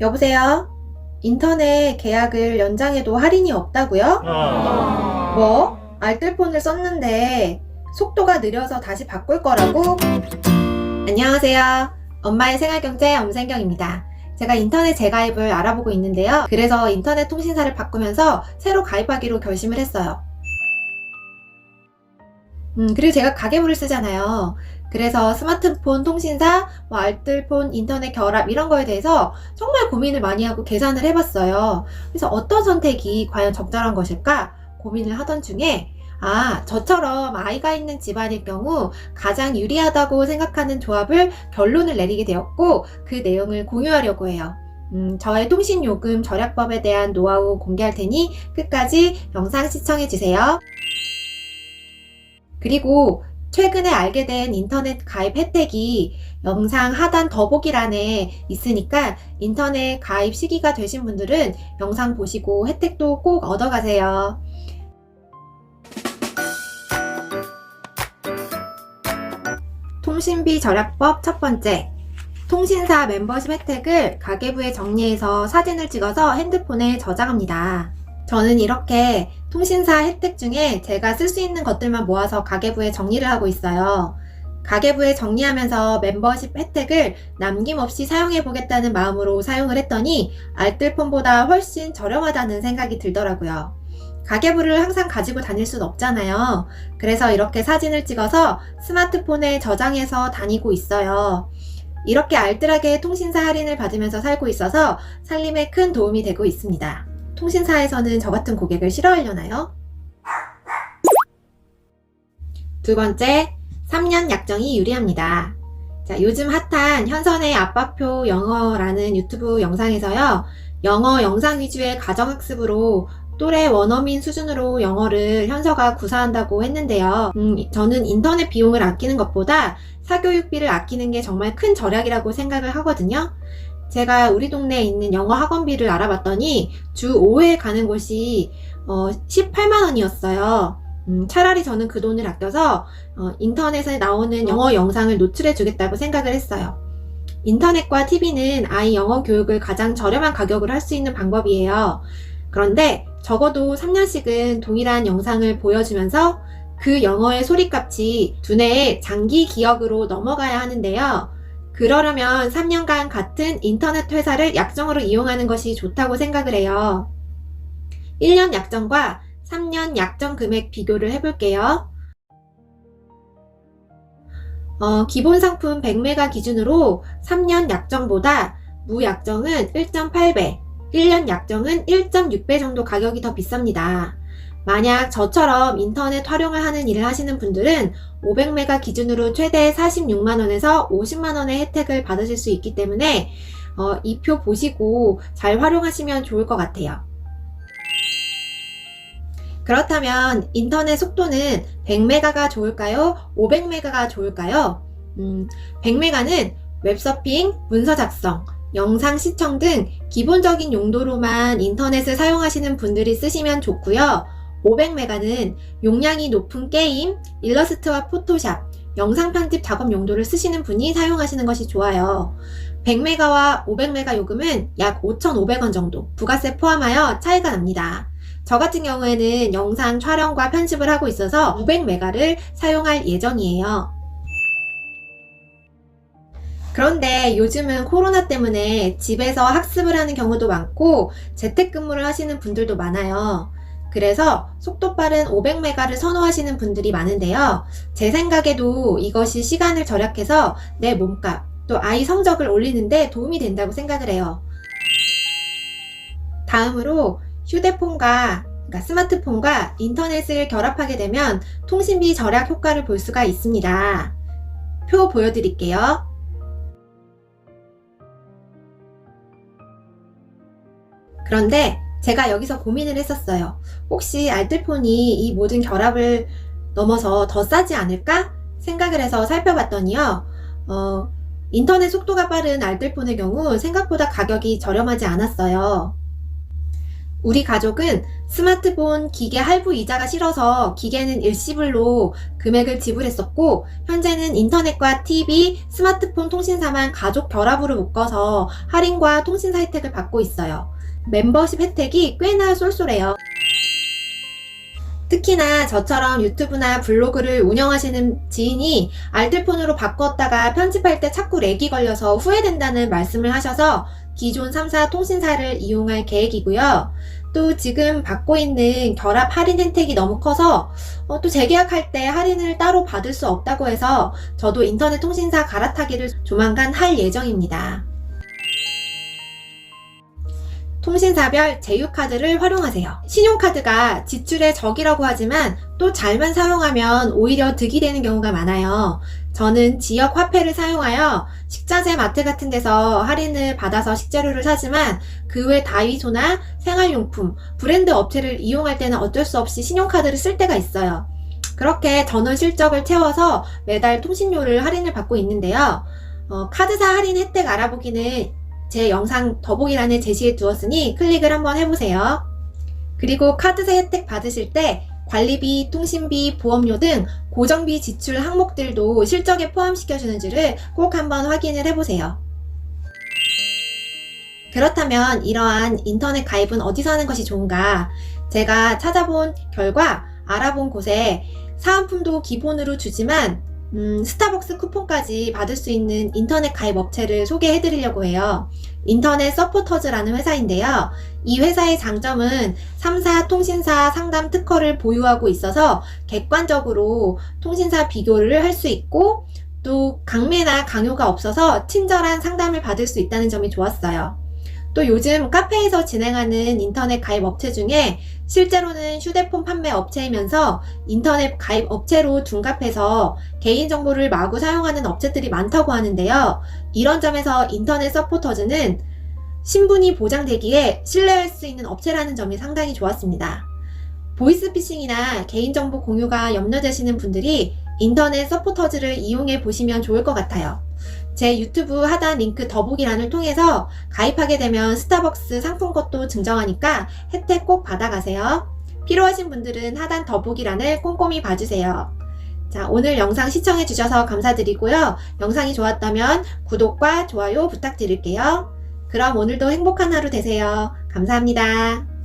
여보세요? 인터넷 계약을 연장해도 할인이 없다고요? 뭐? 알뜰폰을 썼는데 속도가 느려서 다시 바꿀 거라고? 안녕하세요. 엄마의 생활경제 엄생경입니다. 제가 인터넷 재가입을 알아보고 있는데요. 그래서 인터넷 통신사를 바꾸면서 새로 가입하기로 결심을 했어요. 음, 그리고 제가 가계부를 쓰잖아요. 그래서 스마트폰 통신사, 뭐 알뜰폰, 인터넷 결합 이런 거에 대해서 정말 고민을 많이 하고 계산을 해봤어요. 그래서 어떤 선택이 과연 적절한 것일까 고민을 하던 중에 아, 저처럼 아이가 있는 집안일 경우 가장 유리하다고 생각하는 조합을 결론을 내리게 되었고 그 내용을 공유하려고 해요. 음, 저의 통신요금 절약법에 대한 노하우 공개할 테니 끝까지 영상 시청해주세요. 그리고 최근에 알게 된 인터넷 가입 혜택이 영상 하단 더보기란에 있으니까 인터넷 가입 시기가 되신 분들은 영상 보시고 혜택도 꼭 얻어가세요. 통신비 절약법 첫 번째. 통신사 멤버십 혜택을 가계부에 정리해서 사진을 찍어서 핸드폰에 저장합니다. 저는 이렇게 통신사 혜택 중에 제가 쓸 수 있는 것들만 모아서 가계부에 정리를 하고 있어요. 가계부에 정리하면서 멤버십 혜택을 남김없이 사용해 보겠다는 마음으로 사용을 했더니 알뜰폰보다 훨씬 저렴하다는 생각이 들더라고요. 가계부를 항상 가지고 다닐 순 없잖아요. 그래서 이렇게 사진을 찍어서 스마트폰에 저장해서 다니고 있어요. 이렇게 알뜰하게 통신사 할인을 받으면서 살고 있어서 살림에 큰 도움이 되고 있습니다. 통신사에서는 저 같은 고객을 싫어하려나요? 두 번째, 3년 약정이 유리합니다. 자, 요즘 핫한 현선의 아빠표 영어라는 유튜브 영상에서요, 영어 영상 위주의 가정학습으로 또래 원어민 수준으로 영어를 현서가 구사한다고 했는데요. 음, 저는 인터넷 비용을 아끼는 것보다 사교육비를 아끼는 게 정말 큰 절약이라고 생각을 하거든요. 제가 우리 동네에 있는 영어 학원비를 알아봤더니 주 5회 가는 곳이 어, 18만 원이었어요. 음, 차라리 저는 그 돈을 아껴서 어, 인터넷에 나오는 영어 영상을 노출해 주겠다고 생각을 했어요. 인터넷과 TV는 아이 영어 교육을 가장 저렴한 가격으로 할 수 있는 방법이에요. 그런데 적어도 3년씩은 동일한 영상을 보여주면서 그 영어의 소리값이 두뇌의 장기 기억으로 넘어가야 하는데요. 그러려면 3년간 같은 인터넷 회사를 약정으로 이용하는 것이 좋다고 생각을 해요. 1년 약정과 3년 약정 금액 비교를 해볼게요. 어, 기본 상품 100메가 기준으로 3년 약정보다 무약정은 1.8배, 1년 약정은 1.6배 정도 가격이 더 비쌉니다. 만약 저처럼 인터넷 활용을 하는 일을 하시는 분들은 500메가 기준으로 최대 46만원에서 50만원의 혜택을 받으실 수 있기 때문에 어, 이 표 보시고 잘 활용하시면 좋을 것 같아요. 그렇다면 인터넷 속도는 100메가가 좋을까요? 500메가가 좋을까요? 음, 100메가는 웹서핑, 문서 작성, 영상 시청 등 기본적인 용도로만 인터넷을 사용하시는 분들이 쓰시면 좋고요. 500메가는 용량이 높은 게임, 일러스트와 포토샵, 영상 편집 작업 용도를 쓰시는 분이 사용하시는 것이 좋아요. 100메가와 500메가 요금은 약 5,500원 정도 부가세 포함하여 차이가 납니다. 저 같은 경우에는 영상 촬영과 편집을 하고 있어서 500메가를 사용할 예정이에요. 그런데 요즘은 코로나 때문에 집에서 학습을 하는 경우도 많고 재택근무를 하시는 분들도 많아요. 그래서 속도 빠른 500메가를 선호하시는 분들이 많은데요. 제 생각에도 이것이 시간을 절약해서 내 몸값, 또 아이 성적을 올리는데 도움이 된다고 생각을 해요. 다음으로 휴대폰과 그러니까 스마트폰과 인터넷을 결합하게 되면 통신비 절약 효과를 볼 수가 있습니다. 표 보여드릴게요. 그런데 제가 여기서 고민을 했었어요. 혹시 알뜰폰이 이 모든 결합을 넘어서 더 싸지 않을까 생각을 해서 살펴봤더니요. 어, 인터넷 속도가 빠른 알뜰폰의 경우 생각보다 가격이 저렴하지 않았어요. 우리 가족은 스마트폰 기계 할부 이자가 싫어서 기계는 일시불로 금액을 지불했었고, 현재는 인터넷과 TV, 스마트폰 통신사만 가족 결합으로 묶어서 할인과 통신사 혜택을 받고 있어요. 멤버십 혜택이 꽤나 쏠쏠해요. 특히나 저처럼 유튜브나 블로그를 운영하시는 지인이 알뜰폰으로 바꿨다가 편집할 때 자꾸 렉이 걸려서 후회된다는 말씀을 하셔서 기존 3사 통신사를 이용할 계획이고요. 또 지금 받고 있는 결합 할인 혜택이 너무 커서 어, 또 재계약할 때 할인을 따로 받을 수 없다고 해서 저도 인터넷 통신사 갈아타기를 조만간 할 예정입니다. 통신사별 제휴카드를 활용하세요. 신용카드가 지출의 적이라고 하지만 또 잘만 사용하면 오히려 득이 되는 경우가 많아요. 저는 지역 화폐를 사용하여 식자재 마트 같은 데서 할인을 받아서 식재료를 사지만 그 외 다이소나 생활용품, 브랜드 업체를 이용할 때는 어쩔 수 없이 신용카드를 쓸 때가 있어요. 그렇게 전원 실적을 채워서 매달 통신료를 할인을 받고 있는데요. 어, 카드사 할인 혜택 알아보기는 제 영상 더보기란에 제시해 두었으니 클릭을 한번 해보세요. 그리고 카드사 혜택 받으실 때 관리비, 통신비, 보험료 등 고정비 지출 항목들도 실적에 포함시켜주는지를 꼭 한번 확인을 해보세요. 그렇다면 이러한 인터넷 가입은 어디서 하는 것이 좋은가? 제가 찾아본 결과 알아본 곳에 사은품도 기본으로 주지만 음, 스타벅스 쿠폰까지 받을 수 있는 인터넷 가입 업체를 소개해 드리려고 해요. 인터넷 서포터즈라는 회사인데요. 이 회사의 장점은 3사 통신사 상담 특허를 보유하고 있어서 객관적으로 통신사 비교를 할 수 있고 또 강매나 강요가 없어서 친절한 상담을 받을 수 있다는 점이 좋았어요. 또 요즘 카페에서 진행하는 인터넷 가입 업체 중에 실제로는 휴대폰 판매 업체이면서 인터넷 가입 업체로 둔갑해서 개인정보를 마구 사용하는 업체들이 많다고 하는데요. 이런 점에서 인터넷 서포터즈는 신분이 보장되기에 신뢰할 수 있는 업체라는 점이 상당히 좋았습니다. 보이스피싱이나 개인정보 공유가 염려되시는 분들이 인터넷 서포터즈를 이용해 보시면 좋을 것 같아요. 제 유튜브 하단 링크 더보기란을 통해서 가입하게 되면 스타벅스 상품권도 증정하니까 혜택 꼭 받아가세요. 필요하신 분들은 하단 더보기란을 꼼꼼히 봐주세요. 자, 오늘 영상 시청해주셔서 감사드리고요. 영상이 좋았다면 구독과 좋아요 부탁드릴게요. 그럼 오늘도 행복한 하루 되세요. 감사합니다.